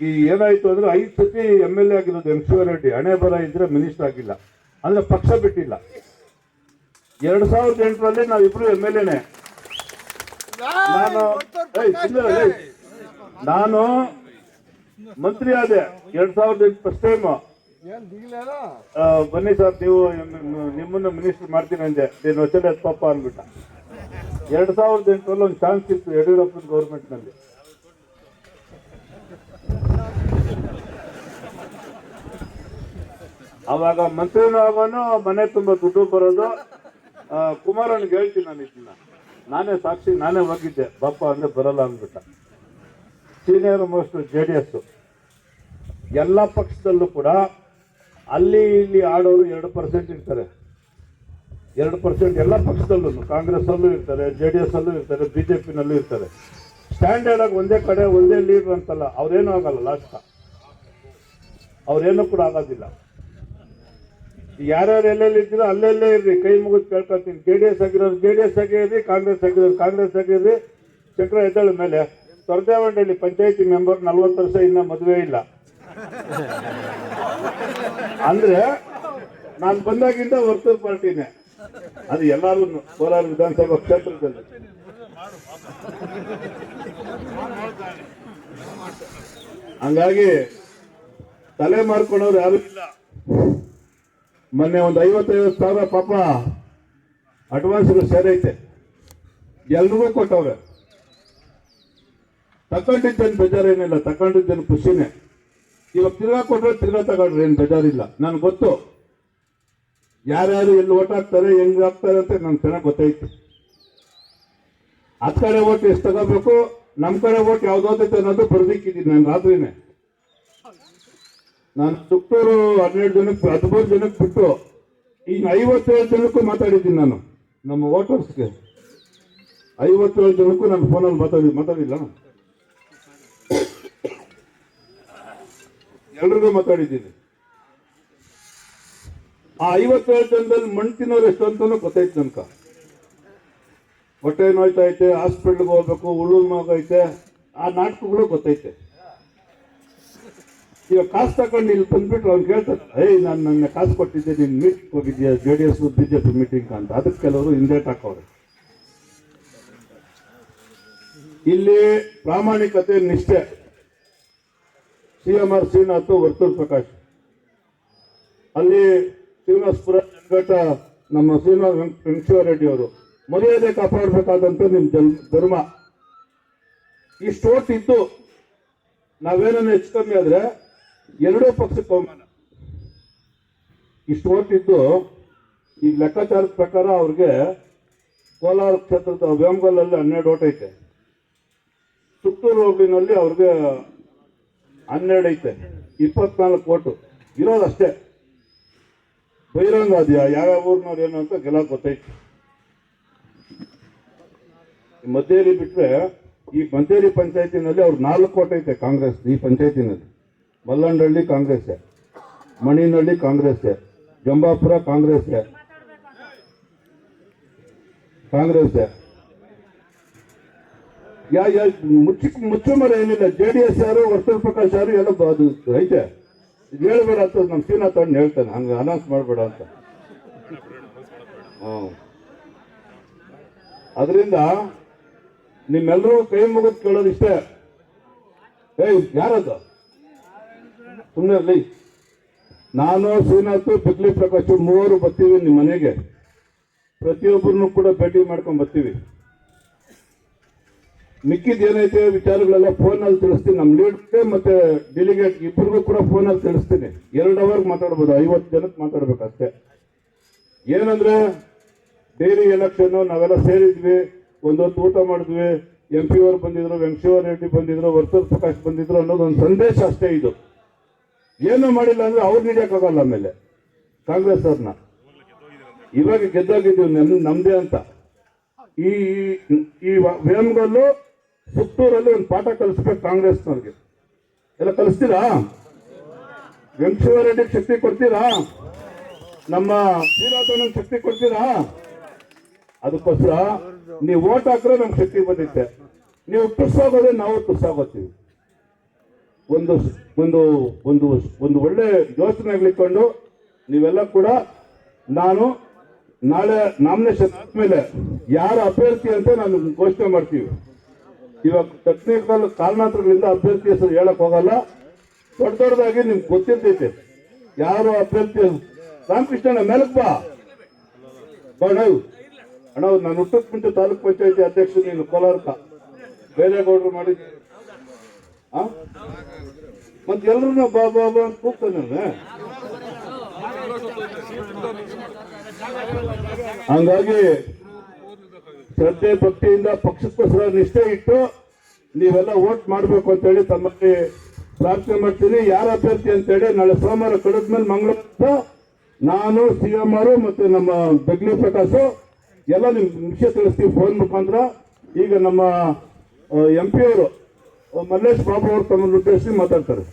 ಈ ಏನಾಯ್ತು ಅಂದ್ರೆ ಐದು ಸತಿ ಎಂ ಎಲ್ ಎ ಆಗಿರೋದು ಎಂ ಶಿವರೆಡ್ಡಿ ಹಣೆ ಬರ ಇದ್ರೆ ಮಿನಿಸ್ಟರ್ ಆಗಿಲ್ಲ. ಅಂದ್ರೆ ಪಕ್ಷ ಬಿಟ್ಟಿಲ್ಲ. ಎರಡ್ ಸಾವಿರದ ಎಂಟರಲ್ಲಿ ನಾವಿಬ್ರು ಎಂ ಎಲ್ ಎನೆ ನಾನು. ನಾನು ಮಂತ್ರಿ ಆದೆ ಎರಡ್ ಸಾವಿರದ ಎಂಟು ಫಸ್ಟ್ ಟೈಮ್ ಬನ್ನಿ ಸರ್ ನೀವು ನಿಮ್ಮನ್ನು ಮಿನಿಸ್ಟರ್ ಮಾಡ್ತೀನಿ ಅಂದೆ. ನೀನು ವಚನ ಪಾಪ ಅಂದ್ಬಿಟ್ಟ. ಎರಡ್ ಸಾವಿರದ ಎಂಟರಲ್ಲಿ ಒಂದು ಚಾನ್ಸ್ ಇತ್ತು ಯಡಿಯೂರಪ್ಪನ ಗೌರ್ಮೆಂಟ್ ಅವಾಗ ಮಂತ್ರಿನೂ ಆಗೋನು ಮನೆ ತುಂಬ ದುಡ್ಡು ಬರೋದು. ಕುಮಾರನ್ ಹೇಳ್ತೀನಿ ನಾನು ಇದನ್ನ. ನಾನೇ ಸಾಕ್ಷಿ, ನಾನೇ ಹೋಗಿದ್ದೆ. ಬಾಪ ಅಂದ್ರೆ ಬರಲ್ಲ ಅಂದ್ಬಿಟ್ಟ. Senior most J D S ಎಲ್ಲ ಪಕ್ಷದಲ್ಲೂ ಕೂಡ ಅಲ್ಲಿ ಇಲ್ಲಿ ಆಡೋರು ಎರಡು ಪರ್ಸೆಂಟ್ ಇರ್ತಾರೆ. ಎರಡು ಪರ್ಸೆಂಟ್ ಎಲ್ಲ ಪಕ್ಷದಲ್ಲೂ ಕಾಂಗ್ರೆಸ್ ಅಲ್ಲೂ ಇರ್ತಾರೆ ಜೆ ಡಿ ಎಸ್ ಅಲ್ಲೂ ಇರ್ತಾರೆ ಬಿಜೆಪಿನಲ್ಲೂ ಇರ್ತಾರೆ. ಸ್ಟ್ಯಾಂಡರ್ಡ್ ಆಗಿ ಒಂದೇ ಕಡೆ, ಒಂದೇ ಲೀಡ್ ಅಂತಲ್ಲ, ಅವ್ರೇನು ಆಗಲ್ಲ ಲಾಸ್ಟ್ ಅವ್ರೇನು ಕೂಡ ಆಗೋದಿಲ್ಲ. ಯಾರ್ಯಾರು ಎಲ್ಲೆಲ್ಲಿ ಇದ್ದೀರೋ ಅಲ್ಲೆಲ್ಲೇ ಇರ್ರಿ. ಕೈ ಮುಗಿದು ಕೇಳ್ಕೊಳ್ತೀನಿ ಜೆ ಡಿ ಎಸ್ ಆಗಿರೋರು ಜೆ ಡಿ ಎಸ್ ಆಗಿರ್ರಿ ಕಾಂಗ್ರೆಸ್ ಆಗಿರೋರು ಕಾಂಗ್ರೆಸ್ ಆಗಿರ್ರಿ ಚಕ್ರ ಎದ್ದಾಳ ಮೇಲೆ. ತೊರದೇವಂಡಳ್ಳಿ ಪಂಚಾಯತಿ ಮೆಂಬರ್ ನಲ್ವತ್ತು ವರ್ಷ ಇನ್ನ ಮದುವೆ ಇಲ್ಲ. ಅಂದ್ರೆ ನಾನು ಬಂದಾಗಿಂದ ವರ್ತೂರ್ ಪಾರ್ಟಿನೇ. ಅದು ಎಲ್ಲರೂ ಕೋಲಾರ ವಿಧಾನಸಭಾ ಕ್ಷೇತ್ರದಲ್ಲಿ. ಹಂಗಾಗಿ ತಲೆ ಮಾರ್ಕೊಂಡವ್ರು ಯಾರು? ಇಲ್ಲ ಮೊನ್ನೆ ಒಂದು ಐವತ್ತೈವತ್ತು ಸಾವಿರ ಪಾಪ ಅಡ್ವಾನ್ಸ್ಗಳು ಸೇರೈತೆ. ಎಲ್ರಿಗೂ ಕೊಟ್ಟವ್ರೆ. ತಗೊಂಡಿದ್ದೇನು ಬೇಜಾರೇನಿಲ್ಲ ತಗೊಂಡಿದ್ದೇನು ಖುಷಿನೇ. ಇವಾಗ ತಿರ್ಗಾ ಕೊಟ್ಟರೆ ತಿರ್ಗಾ ತಗೊಂಡ್ರೆ ಏನು ಬೇಜಾರಿಲ್ಲ. ನನ್ಗೆ ಗೊತ್ತು. ಯಾರ್ಯಾರು ಎಲ್ಲಿ ಓಟ್ ಹಾಕ್ತಾರೆ, ಹೆಂಗ್ ಹಾಕ್ತಾರೆ ಅಂತ ನನ್ಗೆ ಚೆನ್ನಾಗಿ ಗೊತ್ತೈತೆ. ಹತ್ತು ಕಡೆ ಓಟ್ ಎಷ್ಟು ತಗೋಬೇಕು ನಮ್ಮ ಕಡೆ ಓಟ್ ಯಾವ್ದಾದೈತೆ ಅನ್ನೋದು ಬರ್ದಿಕ್ಕಿದ್ದೀನಿ ನಾನು ರಾತ್ರಿನೇ. ನಾನು ಸುತ್ತೂರು ಹನ್ನೆರಡು ಜನಕ್ಕೆ, ಹದಿಮೂರು ಜನಕ್ಕೆ ಬಿಟ್ಟು ಈಗ ಐವತ್ತೇಳು ಜನಕ್ಕೂ ಮಾತಾಡಿದ್ದೀನಿ ನಾನು, ನಮ್ಮ ವೋಟರ್ಸ್ಗೆ. ಐವತ್ತೇಳು ಜನಕ್ಕೂ ನಾನು ಫೋನಲ್ಲಿ ಮಾತಾಡಿ, ಮಾತಾಡಿಲ್ಲ. ಎಲ್ರಿಗೂ ಮಾತಾಡಿದ್ದೀನಿ. ಆ ಐವತ್ತೇಳು ಜನದಲ್ಲಿ ಮಣ್ಣು ತಿನ್ನೋರು ಎಷ್ಟು ಅಂತಲೂ ಗೊತ್ತಾಯ್ತು ತನಕ ಹೊಟ್ಟೆ ನೋಯ್ತೈತೆ, ಹಾಸ್ಪಿಟ್ಲ್ಗೆ ಹೋಗ್ಬೇಕು ಉಳುಲ್ ಐತೆ ಆ ನಾಟಕಗಳು ಗೊತ್ತೈತೆ. ಈಗ ಕಾಸು ತಗೊಂಡು ಇಲ್ಲಿ ಬಂದ್ಬಿಟ್ಟು ಅವ್ರು ಕೇಳ್ತಾರೆ, ಏಯ್, ನಾನು ನನ್ನ ಕಾಸು ಕೊಟ್ಟಿದ್ದೆ, ನೀನು ಮೀಟಿಂಗ್ ಹೋಗಿದ್ಯಾ? J D S BJP meeting ಅಂತ. ಅದಕ್ಕೆ ಕೆಲವರು ಹಿಂದೇಟ್ ಹಾಕೋರು ಇಲ್ಲಿ ಪ್ರಾಮಾಣಿಕತೆ ನಿಷ್ಠೆ. C M R Srinath, Varthur Prakash. ಅಲ್ಲಿ ಶ್ರೀನಿವಾಸಪುರ ಜನಘಟ ನಮ್ಮ ಶ್ರೀನಿವಾಸ ವೆಂಕಟೇಶ್ವರ ರೆಡ್ಡಿ ಅವರು. ಮರ್ಯಾದೆ ಕಾಪಾಡಬೇಕಾದಂತ ನಿಮ್ಮ ಜನ್, ಧರ್ಮ. ಇಷ್ಟು ಓಟ್ ಇತ್ತು. ನಾವೇನನ್ನ ಹೆಚ್ಚು ಕಮ್ಮಿ ಆದ್ರೆ ಎರಡೂ ಪಕ್ಷಕ್ಕೆ ಅವಮಾನ ಇಷ್ಟು ಓಟ್ ಇದ್ದು ಈಗ ಲೆಕ್ಕಾಚಾರದ ಪ್ರಕಾರ ಅವ್ರಿಗೆ ಕೋಲಾರ ಕ್ಷೇತ್ರದ ವೇಮಗಲ್ಲಲ್ಲಿ ಹನ್ನೆರಡು ಓಟ್ ಐತೆ. ಸುತ್ತೂರು ಹೋಗ್ಲಿನಲ್ಲಿ ಅವ್ರಿಗೆ ಹನ್ನೆರಡು ಐತೆ. ಇಪ್ಪತ್ನಾಲ್ಕು ಓಟು. ಇರೋದಷ್ಟೇ ಬಹಿರಂಗ ಅದ್ಯಾ ಯಾವ್ಯಾವ ಊರಿನವ್ರು ಏನು ಅಂತ ಗೆಲ್ಲ ಗೊತ್ತೈತೆ. ಮಧ್ಯೆಯಲ್ಲಿ ಬಿಟ್ರೆ ಈ ಮದ್ದೇರಿ ಪಂಚಾಯತಿನಲ್ಲಿ ಅವ್ರು ನಾಲ್ಕು ಓಟ್ ಐತೆ ಕಾಂಗ್ರೆಸ್ ಈ ಪಂಚಾಯತಿನಲ್ಲಿ. ಮಲ್ಲಂಡಳ್ಳಿ ಕಾಂಗ್ರೆಸ್ ಮಣಿನಹಳ್ಳಿ ಕಾಂಗ್ರೆಸ್ ಜಂಬಾಪುರ ಕಾಂಗ್ರೆಸ್ ಕಾಂಗ್ರೆಸ್ ಯಾ ಯಾ, ಮುಚ್ಚಿ ಮರ ಏನಿಲ್ಲ, ಜೆ ಡಿ ಎಸ್ ಯಾರು, ವರ್ತೂರ್ ಪ್ರಕಾಶ್ ಯಾರು, ಎಲ್ಲ ಐತೆ ಹೇಳ್ಬೇಡ ಅಂತ ನಮ್ಮ ಶ್ರೀನಾಥ್ ಅಣ್ಣ ಹೇಳ್ತಾನೆ, ಹಂಗೆ ಅನೌನ್ಸ್ ಮಾಡಬೇಡ ಅಂತ. ಅದರಿಂದ ನಿಮ್ಮೆಲ್ಲರೂ ಕೈ ಮುಗಿದು ಕೇಳೋದಿಷ್ಟೇ ಏಯ್, ಯಾರದು? ಸುಮ್ಮನೆ ಇರಲಿ ನಾನು, ಶ್ರೀನಾಥ್, ಬಿಗ್ಲಿ ಪ್ರಕಾಶ್ ಮೂವರು ಬರ್ತೀವಿ ನಿಮ್ಮ ಮನೆಗೆ. ಪ್ರತಿಯೊಬ್ಬರನ್ನು ಕೂಡ ಭೇಟಿ ಮಾಡ್ಕೊಂಡು ಬರ್ತೀವಿ. ಮಿಕ್ಕಿದ ಏನೈತೆ ವಿಚಾರಗಳೆಲ್ಲ ಫೋನಲ್ಲಿ ತಿಳಿಸ್ತೀನಿ. ನಮ್ಮ ಲೀಡ್ಗೆ ಮತ್ತೆ ಡೆಲಿಗೇಟ್ ಇಬ್ಬರಿಗೂ ಕೂಡ ಫೋನಲ್ಲಿ ತಿಳಿಸ್ತೀನಿ. ಎರಡು ಅವರ್ಗೆ ಮಾತಾಡ್ಬೋದು, ಐವತ್ತು ಜನಕ್ಕೆ ಮಾತಾಡ್ಬೇಕು ಅಷ್ಟೇ ಏನಂದ್ರೆ ಡೈಲಿ ಎಲೆಕ್ಷನ್ ನಾವೆಲ್ಲ ಸೇರಿದ್ವಿ, ಒಂದೊತ್ತು ಊಟ ಮಾಡಿದ್ವಿ. ಎಂ ಪಿ ಅವರು ಬಂದಿದ್ರು, ವೆಂಕಟೇಶ್ವರ ರೆಡ್ಡಿ ಬಂದಿದ್ರು, ವರ್ತೂರ್ ಪ್ರಕಾಶ್ ಬಂದಿದ್ರು ಅನ್ನೋದು ಒಂದು ಸಂದೇಶ ಅಷ್ಟೇ ಇದು. ಏನು ಮಾಡಿಲ್ಲ ಅಂದ್ರೆ ಅವ್ರು ಹಿಡಿಯೋಕ್ಕಾಗಲ್ಲ ಆಮೇಲೆ. ಕಾಂಗ್ರೆಸ್ ಅವ್ರನ್ನ ಇವಾಗ ಗೆದ್ದೋಗಿದ್ದೀವಿ ನಮ್, ನಮ್ದೇ ಅಂತ. ಈ, ಈ- ವೇಮಗಲ್ಲು ಪುತ್ತೂರಲ್ಲಿ ಒಂದು ಪಾಠ ಕಲಿಸ್ಬೇಕು ಕಾಂಗ್ರೆಸ್ನವ್ರಿಗೆ. ಎಲ್ಲ ಕಲಿಸ್ತೀರಾ? ವೆಂಕಟೇಶ್ವರ ರೆಡ್ಡಿಗೆ ಶಕ್ತಿ ಕೊಡ್ತೀರಾ? ನಮ್ಮ ಶ್ರೀನಾಥನಿಗೆ ಶಕ್ತಿ ಕೊಡ್ತೀರಾ? ಅದಕ್ಕೋಸ್ಕರ ನೀವು ಓಟ್ ಹಾಕ್ರೆ ನಮ್ಗೆ ಶಕ್ತಿ ಬಂದಿತ್ತೆ. ನೀವು ತುಸ್ಸಾಗೋದ್ರೆ ನಾವು ತುಸ್ಸಾಗೋತೀವಿ. ಒಂದು ಒಂದು ಒಂದು ಒಂದು ಒಳ್ಳೆ ಯೋಚನೆ ಆಗ್ಲಿಕ್ಕೊಂಡು ನೀವೆಲ್ಲ ಕೂಡ ನಾನು ನಾಳೆ ನಾಮಿನೇಷನ್ ಆದ್ಮೇಲೆ ಯಾರ ಅಭ್ಯರ್ಥಿ ಅಂತ ನಾನು ಘೋಷಣೆ ಮಾಡ್ತೀವಿ. ಇವಾಗ ಟೆಕ್ನಿಕಲ್ ಕಾರಣಾಂತರಗಳಿಂದ ಅಭ್ಯರ್ಥಿ ಹೆಸರು ಹೇಳಕ್ ಹೋಗಲ್ಲ. ದೊಡ್ಡ ದೊಡ್ಡದಾಗಿ ನಿಮ್ಗೆ ಗೊತ್ತಿರ್ತೈತೆ. ಯಾರು ಅಭ್ಯರ್ಥಿ ರಾಮಕೃಷ್ಣ ಮೇಲಕ್ ಬಾ. ಅಣ್ಣ ನಾನು ಹುಟ್ಟಕ್ ಮುಂಚೆ ತಾಲೂಕ್ ಪಂಚಾಯತಿ ಅಧ್ಯಕ್ಷ, ನೀನು ಕೋಲಾರಕ ಬೇರೆ ಗೌಡರು ಮಾಡಿದ್ದೆ. ಆ ಮತ್ತೆ ಎಲ್ಲರೂ ಬಾ ಬಾ ಬಾ ಅಂತ ಕೂಗ್ತಾನೆ ಹಂಗಾಗಿ ಶ್ರದ್ಧೆ ಭಕ್ತಿಯಿಂದ ಪಕ್ಷಕ್ಕೋಸ್ಕರ ನಿಷ್ಠೆ ಇಟ್ಟು ನೀವೆಲ್ಲ ವೋಟ್ ಮಾಡಬೇಕು ಅಂತೇಳಿ ತಮ್ಮಲ್ಲಿ ಪ್ರಾರ್ಥನೆ ಮಾಡ್ತೀನಿ. ಯಾರ ಅಭ್ಯರ್ಥಿ ಅಂತೇಳಿ ನಾಳೆ ಸೋಮವಾರ ಕಳೆದ್ಮೇಲೆ ಮಂಗಳವಾರ ನಾನು ಸಿ ಎಂ ಆರು ಮತ್ತು ನಮ್ಮ ಬೆಗ್ಲಿ ಪ್ರಕಾಶ್ ಎಲ್ಲ ನಿಮ್ಗೆ ವಿಷಯ ತಿಳಿಸ್ತೀವಿ ಫೋನ್ ಮುಖಾಂತರ. ಈಗ ನಮ್ಮ ಎಂ ಪಿ ಅವರು, ಮಲ್ಲೇಶ್ ಬಾಬು ಅವರು ತಮ್ಮನ್ನು ಉದ್ದೇಶಿಸಿ ಮಾತಾಡ್ತಾರೆ.